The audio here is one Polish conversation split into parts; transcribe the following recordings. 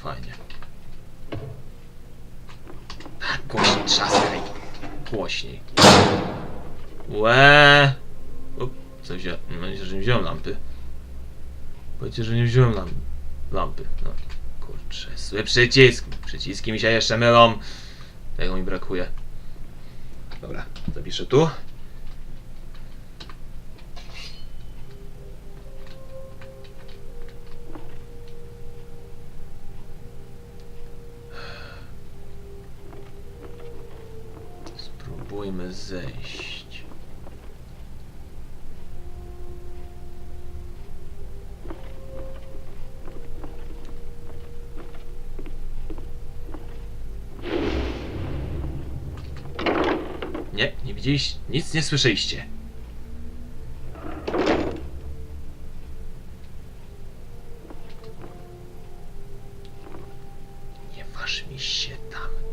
fajnie. Tak, głośniej trzaskaj. Głośniej. Łe. Up, co wziąłem? Mam nadzieję, że nie wziąłem lampy. Powiedzcie, że nie wziąłem lamp lampy. No, kurczę, zły przycisk. Przyciski mi się jeszcze mylą. Tego mi brakuje. Dobra, zapiszę tu. Spróbujmy zejść. Nie, nie widzieliście, nic nie słyszeliście. Nie waż mi się tam.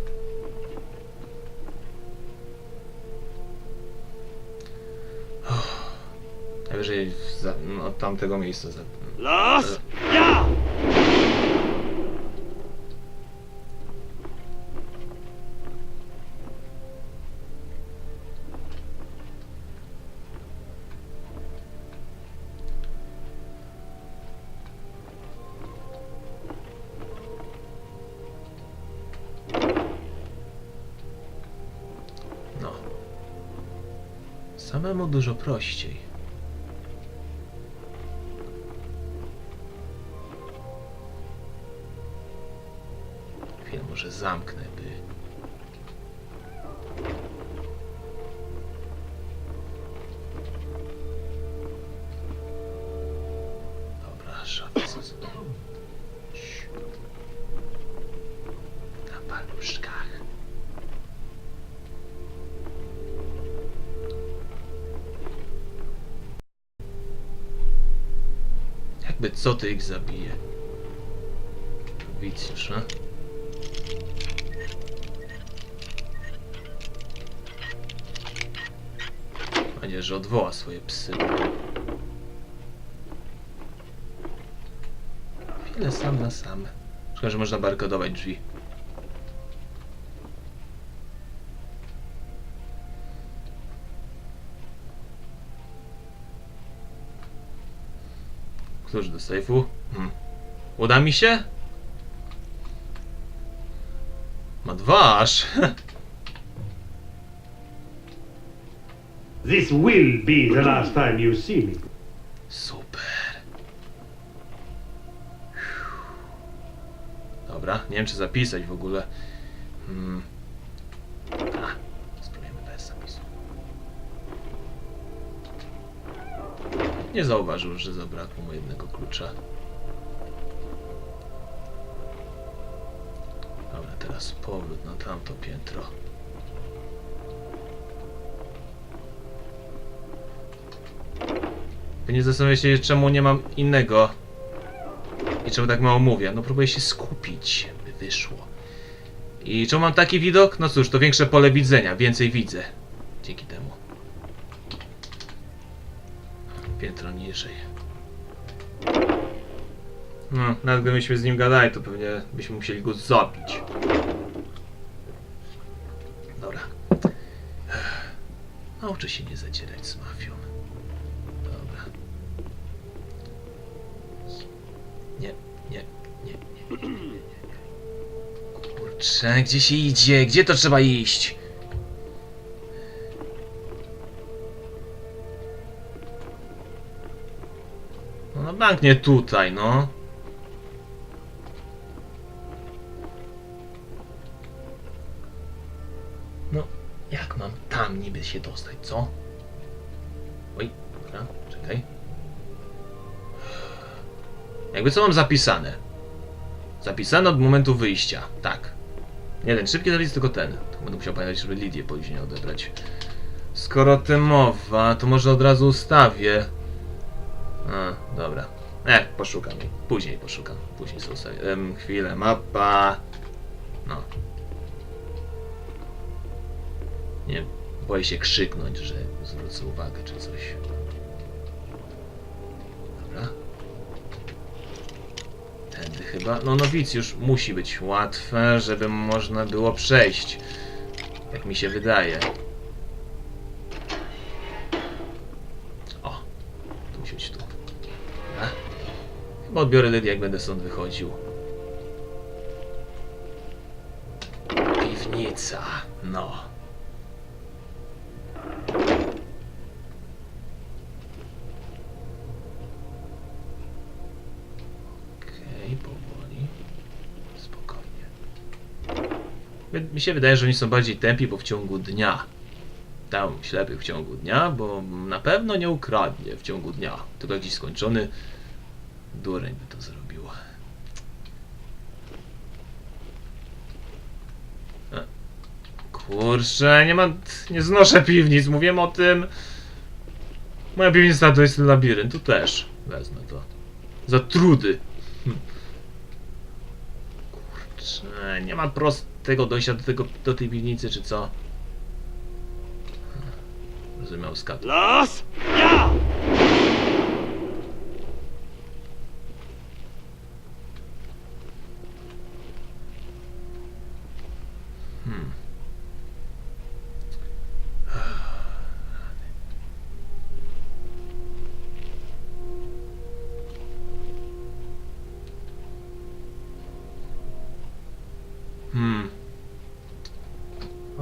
Najwyżej za, no, od tamtego miejsca za... Los! Ja! No. Samemu dużo prościej. Zamknę, by... Dobra, Ciu. Na paluszkach. Jakby co ty ich zabije? Widz już, nadzieję, że odwoła swoje psy. Chwilę sam na sam. Szkoda, że można barykadować drzwi. Klucz do sejfu. Hmm. Uda mi się? Ma dwa aż. This will be the last time you see me. Super. Dobra, nie wiem czy zapisać w ogóle. Hmm. A, spróbujemy bez zapisu. Nie zauważył, że zabrakło mu jednego klucza. Dobra, teraz powrót na tamto piętro. Wy nie zastanawiacie się, czemu nie mam innego. I czemu tak mało mówię. No próbuję się skupić, by wyszło. I czemu mam taki widok? No cóż, to większe pole widzenia, więcej widzę. Dzięki temu. Piętro niżej. No, nawet gdybyśmy z nim gadali, to pewnie byśmy musieli go zabić. Dobra. Nauczę się nie zadzierać z mafią. Kurczę, gdzie się idzie? Gdzie to trzeba iść? No na bank nie tutaj, no. No, jak mam tam niby się dostać, co? Oj, dobra, czekaj. Jakby co mam zapisane? Zapisane od momentu wyjścia, tak. Nie ten szybki zapis, tylko ten. To będę musiał pamiętać, żeby Lidię później odebrać. Skoro o tym mowa, to może od razu ustawię. A, dobra. E, poszukam. Później poszukam. Później sobie ustawię. Em, chwilę, mapa. No. Nie, boję się krzyknąć, że zwrócę uwagę czy coś. Dobra. Tędy chyba. No nowicjusz musi być łatwe, żeby można było przejść. Jak mi się wydaje. O, tu musi być tu. Dobra. Chyba odbiorę Lydię, jak będę stąd wychodził. Piwnica, no. Mi- się wydaje, że oni są bardziej tępi, bo w ciągu dnia. Tam ślepy w ciągu dnia, bo na pewno nie ukradnie w ciągu dnia. Tylko jakiś skończony dureń by to zrobił. E, Kurczę, nie mam. Nie znoszę piwnic, mówiłem o tym. Moja piwnica to jest labirynt, tu też. Wezmę to. Za trudy. Hm. Kurczę, nie ma prostego dojścia do, tego, do tej piwnicy, czy co? Rozumiał skat. Los! Ja!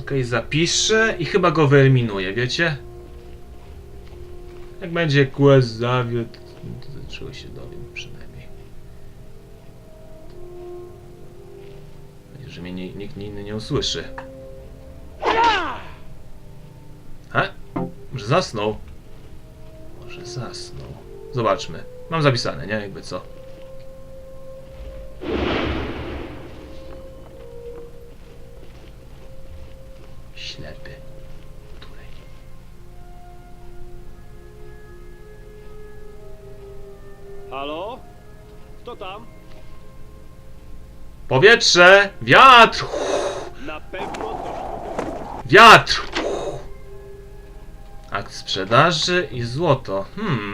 Okej, zapiszę i chyba go wyeliminuję, wiecie? Jak będzie quest zawiódł, to czegoś się dowiem przynajmniej. Będzie, że mnie nie, nikt inny nie usłyszy. He? Może zasnął? Może zasnął. Zobaczmy. Mam zapisane, nie? Jakby co. Powietrze! Wiatr! Wiatr! Akt sprzedaży i złoto. Hmm.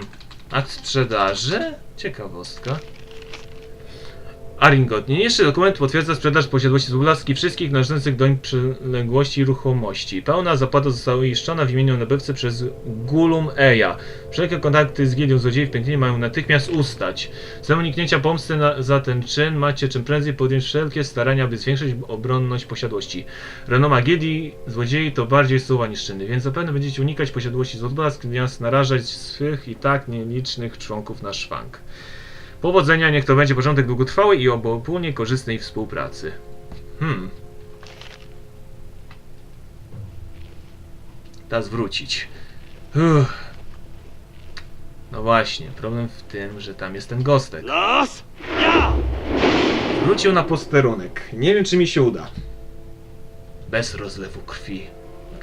Akt sprzedaży? Ciekawostka. Aringot. Niniejszy dokument potwierdza sprzedaż posiadłości Zublaski wszystkich należących doń przyległości i ruchomości. Pełna zapłata została uiszczona w imieniu nabywcy przez Gulum Eja. Wszelkie kontakty z gildią złodziei w Pięknie mają natychmiast ustać. Za uniknięcia pomsty na, za ten czyn macie czym prędzej podjąć wszelkie starania, by zwiększyć obronność posiadłości. Renoma gildii złodziei to bardziej słowa niż czyny, więc zapewne będziecie unikać posiadłości Złotblask, zamiast narażać swych i tak nielicznych członków na szwank. Powodzenia, niech to będzie początek długotrwałej i obopólnie korzystnej współpracy. Hmm. Czas wrócić. Uff. No właśnie, problem w tym, że tam jest ten gostek. Los! Ja! Wrócił na posterunek. Nie wiem, czy mi się uda. Bez rozlewu krwi.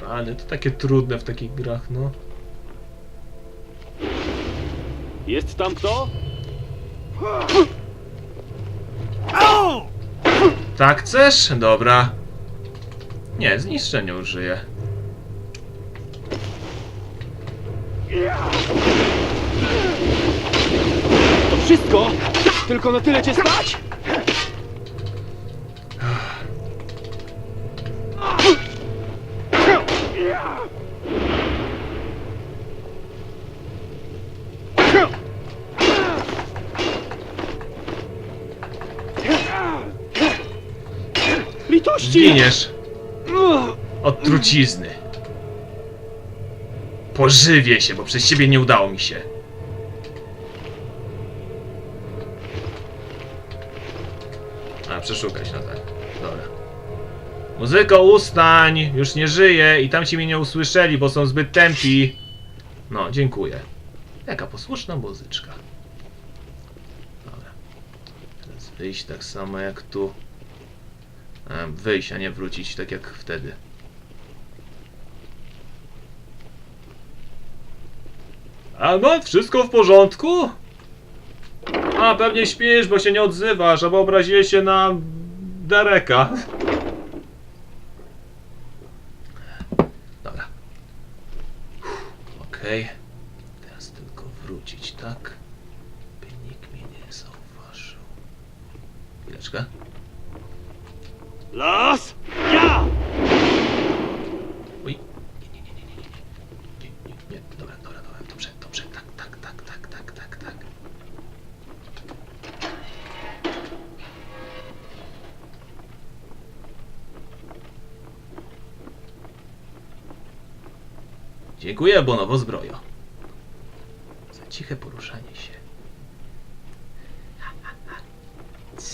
Ale to takie trudne w takich grach, no. Jest tam kto? Tak chcesz? Dobra. Nie, zniszczenia użyję. To wszystko? Tylko na tyle cię stać? Litości! Giniesz od trucizny. Pożywię się, bo przez ciebie nie udało mi się. A, przeszukać, no tak. Dobra. Muzyko, ustań! Już nie żyję i tam ci mnie nie usłyszeli, bo są zbyt tępi. No, dziękuję. Jaka posłuszna muzyczka. Dobra. Teraz wyjść tak samo jak tu. A, wyjść, a nie wrócić tak jak wtedy. A no, wszystko w porządku? A, pewnie śpisz, bo się nie odzywasz, albo obraziłeś się na Dereka. Dobra. Okej. Teraz tylko wrócić, tak? By nikt mnie nie zauważył. Chwileczkę. Los! Ja! Oj. Nie, nie, nie, nie, nie, nie. Nie, nie, nie. Dobra, dobra, dobra. Dobrze, dobrze. Tak, tak, tak, tak, tak, tak, tak. Dziękuję, Bonowo zbrojo. Za ciche poruszanie się.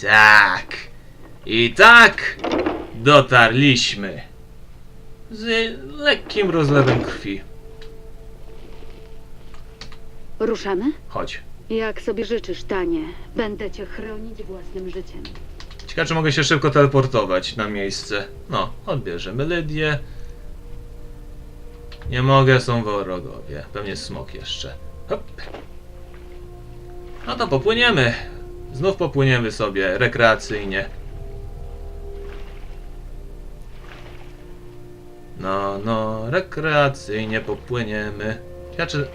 Tak. I tak dotarliśmy. Z lekkim rozlewem krwi. Ruszamy? Chodź. Jak sobie życzysz, Tanie. Będę cię chronić własnym życiem. Ciekawe, czy mogę się szybko teleportować na miejsce. No, odbierzemy Lydię. Nie mogę, są wrogowie. Pewnie smok jeszcze. Hop. No to popłyniemy. Znów popłyniemy sobie rekreacyjnie. No, no, rekreacyjnie popłyniemy. Ja czy...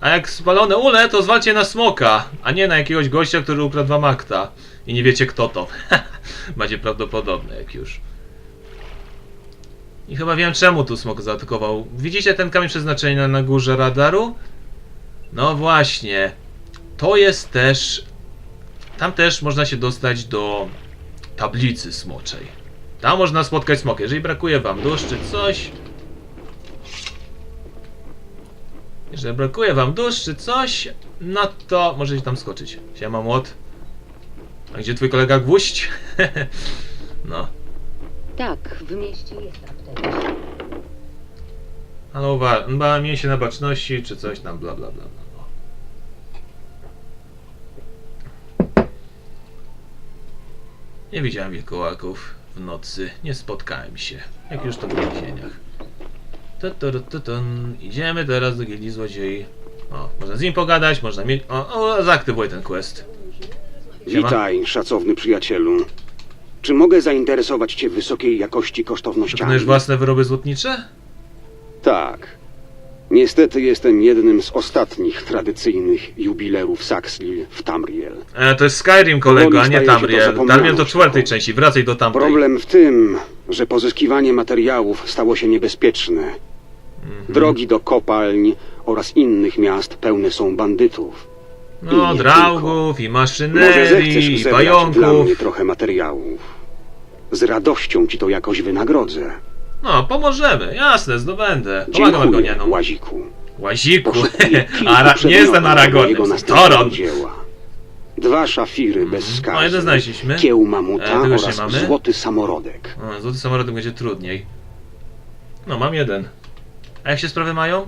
A jak spalone ule, to zwalcie na smoka, a nie na jakiegoś gościa, który ukradł wam akta. I nie wiecie kto to. Macie prawdopodobne jak już. I chyba wiem czemu tu smok zaatakował. Widzicie ten kamień przeznaczenia na górze radaru? No właśnie. To jest też... Tam też można się dostać do tablicy smoczej. Tam można spotkać smoka. Jeżeli brakuje wam dusz czy coś... Jeżeli brakuje wam dusz czy coś, no to możecie tam skoczyć. Siema młot. A gdzie twój kolega gwóźdź? no. Tak, w mieście jest apteka. Ale uwaga, chyba miej się na baczności, czy coś tam, bla bla bla. bla. Nie widziałem wilkołaków w nocy, nie spotkałem się, jak już to w więzieniach. Idziemy teraz do gildii złodziei. O, można z nim pogadać, można mieć... O, o zaktywuj ten quest. Siema. Witaj, szacowny przyjacielu. Czy mogę zainteresować Cię wysokiej jakości kosztownościami? Wykonujesz własne wyroby złotnicze? Tak. Niestety jestem jednym z ostatnich tradycyjnych jubilerów Saxlil w Tamriel. E, to jest Skyrim, kolego, a nie Powoli staje się to Tamriel. Tamriel to czwartej sztuką. części, wracaj do tamtej. Problem w tym, że pozyskiwanie materiałów stało się niebezpieczne. Mhm. Drogi do kopalń oraz innych miast pełne są bandytów. No, I nie draugów, i Może zechcesz maszynerii, i zebrać dla mnie trochę materiałów. Z radością Ci to jakoś wynagrodzę. No, pomożemy, jasne, zdobędę. Pomagam Dziękuję, Argonianom. Łaziku. Łaziku, Poszukuję kilku Ara, nie przedmiotów jestem do Aragonem, mojego jestem następnego Toron. dzieła. Dwa szafiry bez skazy. No, jeden znaleźliśmy. Kieł E, mamuta tego już nie oraz mamy. złoty samorodek. O, złoty samolot będzie trudniej. No, mam jeden. A jak się sprawy mają?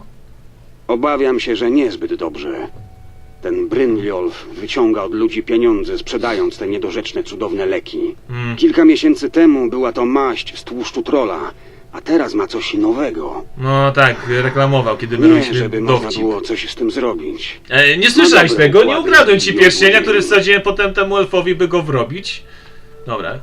Obawiam się, że niezbyt dobrze. Ten Brynjolf wyciąga od ludzi pieniądze, sprzedając te niedorzeczne, cudowne leki. Hmm. Kilka miesięcy temu była to maść z tłuszczu trola, a teraz ma coś nowego. No tak, reklamował, kiedy Nie, żeby można dowcip. było coś z tym zrobić. E, nie słyszałeś dobre tego, nie układy. ukradłem ci No, pierścienia, bo- który wsadziłem potem temu elfowi, by go wrobić. Dobra.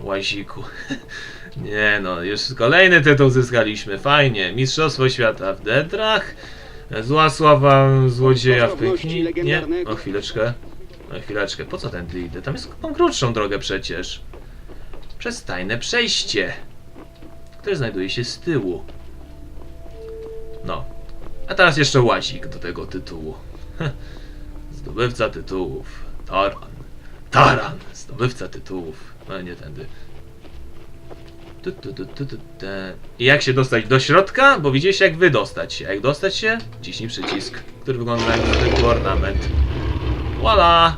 Łaziku. Nie no, już kolejny tytuł zyskaliśmy, fajnie. Mistrzostwo świata w Dedrach. Zła sława złodzieja w Pykni. Nie, o chwileczkę. O chwileczkę, po co ten idę? Tam jest tą krótszą drogę przecież. Przez tajne przejście. Które znajduje się z tyłu. No. A teraz jeszcze łazik do tego tytułu. Zdobywca tytułów. Taran. Taran. Zdobywca tytułów. No nie tędy. Tu, tu, tu, tu, tu. I jak się dostać do środka? Bo widzieliście jak wydostać się. A jak dostać się? Ciśnij przycisk, który wygląda jak zwykły ornament. Voila!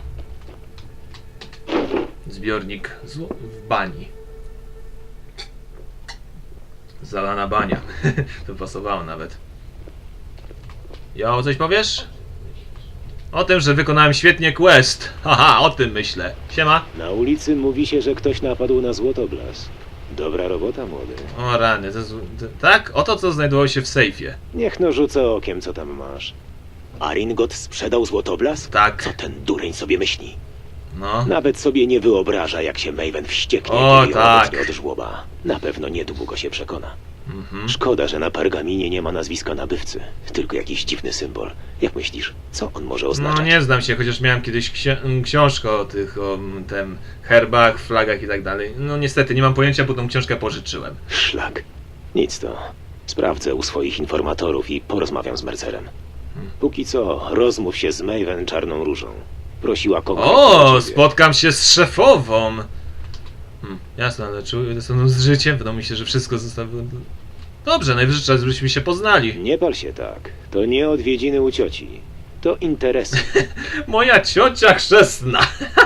Zbiornik w bani. Zalana bania. to pasowało nawet. Jo, coś powiesz? O tym, że wykonałem świetnie quest. Haha, o tym myślę. Siema. Na ulicy mówi się, że ktoś napadł na złotoblas. Dobra robota, młody. O rany, to, zł- to, tak? Oto co znajdowało się w sejfie. Niech no rzucę okiem, co tam masz. Aringot sprzedał złotoblas? Tak. Co ten dureń sobie myśli? No. Nawet sobie nie wyobraża, jak się Maven wścieknie, O, kiedy ją tak. odetnie od żłoba. Na pewno niedługo się przekona. Mhm. Szkoda, że na pergaminie nie ma nazwiska nabywcy, tylko jakiś dziwny symbol. Jak myślisz, co on może oznaczać? No nie znam się, chociaż miałem kiedyś ksi- książkę o tych o tem herbach, flagach i tak dalej. No niestety nie mam pojęcia, bo tą książkę pożyczyłem. Szlak. Nic to. Sprawdzę u swoich informatorów i porozmawiam z Mercerem. Hmm. Póki co, rozmów się z Maven Czarną Różą. Prosiła kogoś. O, spotkam się z szefową! Hmm, jasne, ale czuję ze mną z życiem, wydaje mi się, że wszystko zostało... Dobrze, najwyższy czas, żebyśmy się poznali. Nie pal się tak. To nie odwiedziny u cioci. To interesy. Moja ciocia chrzestna!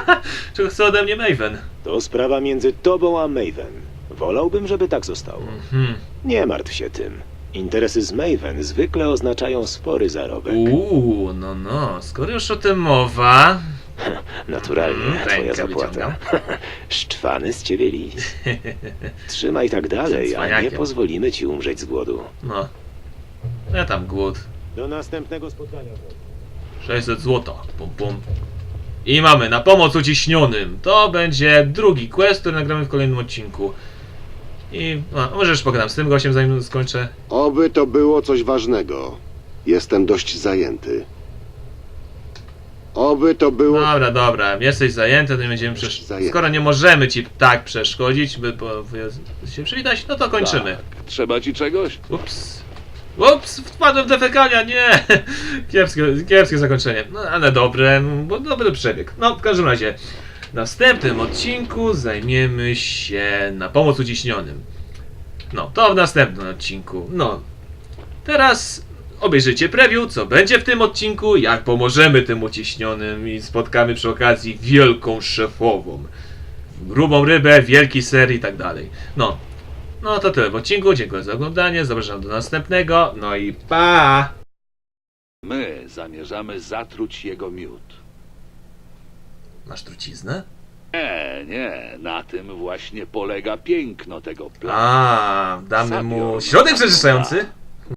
Czego chce ode mnie Maven? To sprawa między tobą a Maven. Wolałbym, żeby tak zostało. Hmm. Nie martw się tym. Interesy z Maven zwykle oznaczają spory zarobek. Uuu, no no, skoro już o tym mowa... Naturalnie, Mm, twoja rękę zapłata. Szczwany z ciebie lis. Trzymaj tak dalej, a nie Cwaniakiem. pozwolimy ci umrzeć z głodu. No. Ja tam głód. Do następnego spotkania. 600 złota. Pum, pum. I mamy na pomoc uciśnionym. To będzie drugi quest, który nagramy w kolejnym odcinku. I a, może już pogadam z tym gościem, zanim skończę. Oby to było coś ważnego. Jestem dość zajęty. Oby to było. Dobra, dobra, jesteś zajęty, to nie będziemy przesz... Zajęty. Skoro nie możemy ci tak przeszkodzić, by po... się przywitać, no to kończymy. Trzeba ci czegoś? Ups. Ups, wpadłem w defekania, nie! Kiepskie, kiepskie zakończenie. No ale dobre, bo dobry przebieg. No, w każdym razie, w następnym odcinku zajmiemy się na pomoc uciśnionym. No, to w następnym odcinku. No, teraz obejrzyjcie preview, co będzie w tym odcinku, jak pomożemy tym uciśnionym i spotkamy przy okazji wielką szefową. Grubą rybę, wielki ser i tak dalej. No, no to tyle w odcinku. Dziękuję za oglądanie. Zapraszam do następnego. No i pa! My zamierzamy zatruć jego miód. Masz truciznę? Nie, nie, na tym właśnie polega piękno tego planu. A, damy mu Zabiorę środek na przeczyszczający.